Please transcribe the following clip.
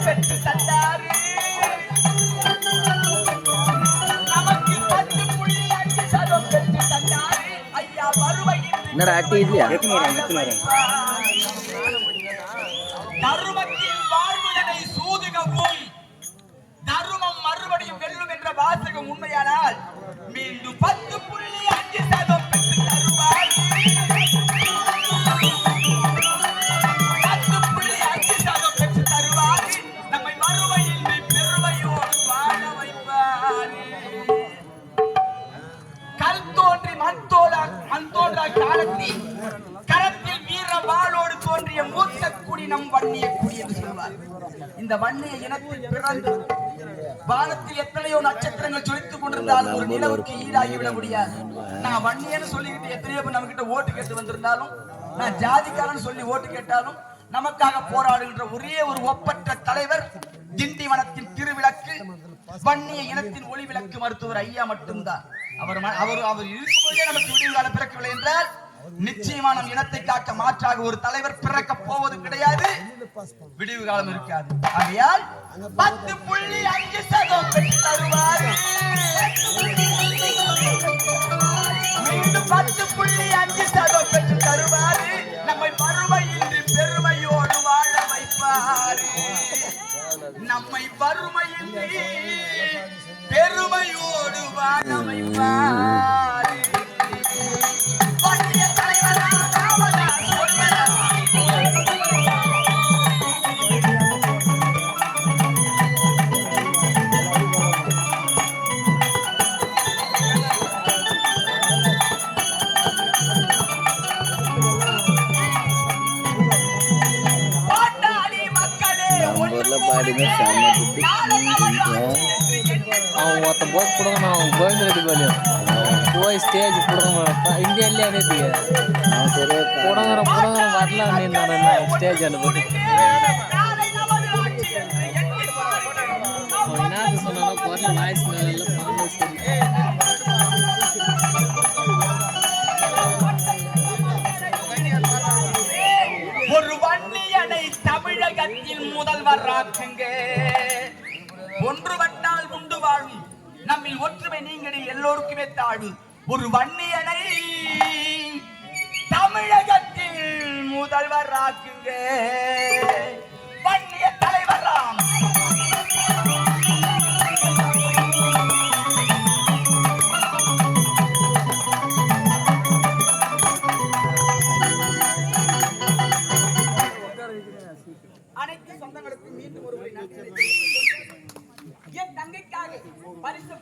பெற்று தந்தாரு. தருமம் மறுபடியும் வெல்லும் என்ற வாசகம் உண்மையானால் மீண்டும் பத்து புள்ளி கரத்தில் வீர வாளோடு தோன்றிய மூத்த குடி நம் வன்னிய குடி என்று சொல்வார். இந்த வன்னிய இனத்தில் பிறந்து வானத்தில் எத்தனையோ நட்சத்திரங்கள் சொலித்துக் கொண்டிருந்தாலும் ஒரு நிலவுக்கு ஈடாகிவிட முடியாது. நான் வன்னியன்னு சொல்லிக்கிட்டு எத்தனையோ பேர் நம்ம கிட்ட ஓட்டு கேட்டு வந்திருந்தாலும் நான் ஜாதிக்காரன் சொல்லி ஓட்டு கேட்டாலும் நமக்காக போராடுகின்ற ஒரே ஒரு ஒப்பற்ற தலைவர் திண்டிவனத்தின் திருவிளக்கு வன்னிய இனத்தின் ஒளி விளக்கு மருத்துவர் ஐயா மட்டும்தான். அவர் அவர் அவர் இருக்கும்போதே நமக்கு விடிவு பிறக்கவில்லை என்றால் நிச்சயமா நம் இனத்தை காக்க மாற்றாக ஒரு தலைவர் பிறக்க போவது கிடையாது. விடிவு காலம் இருக்காது. ஆகையால் பத்து புள்ளி அஞ்சு சதம் தருவார். மீண்டும் பத்து புள்ளி அஞ்சு சதம் பெற்று தருவார். நம்மை வறுமையின்றி பெருமையோடு வாழ வைப்பார். நம்மை வறுமையின்றி பெருமையோடு வாழ வைப்பார். ஆடுங்க செம்ம அவன் ஒருத்தன் போய் கொடுங்க அவன் போயிட்டு இருக்கு போய் ஸ்டேஜ் கொடுங்க இந்தியாவிலே அதே கொடுங்குற கொடுங்குற வரல தமிழகத்தில் முதல்வராக்குங்க ஒன்றுபட்டால் உண்டு வாழும். நம்மில் ஒற்றுமை நீங்கள் எல்லோருக்குமே தாழ்வு ஒரு வன்னியனை தமிழகத்தில் முதல்வராக்குங்க வன்னிய அனைத்து சொந்தங்களுக்கும் மீண்டும் ஒரு முறை நன்றி என் தங்கைக்காக பரிசு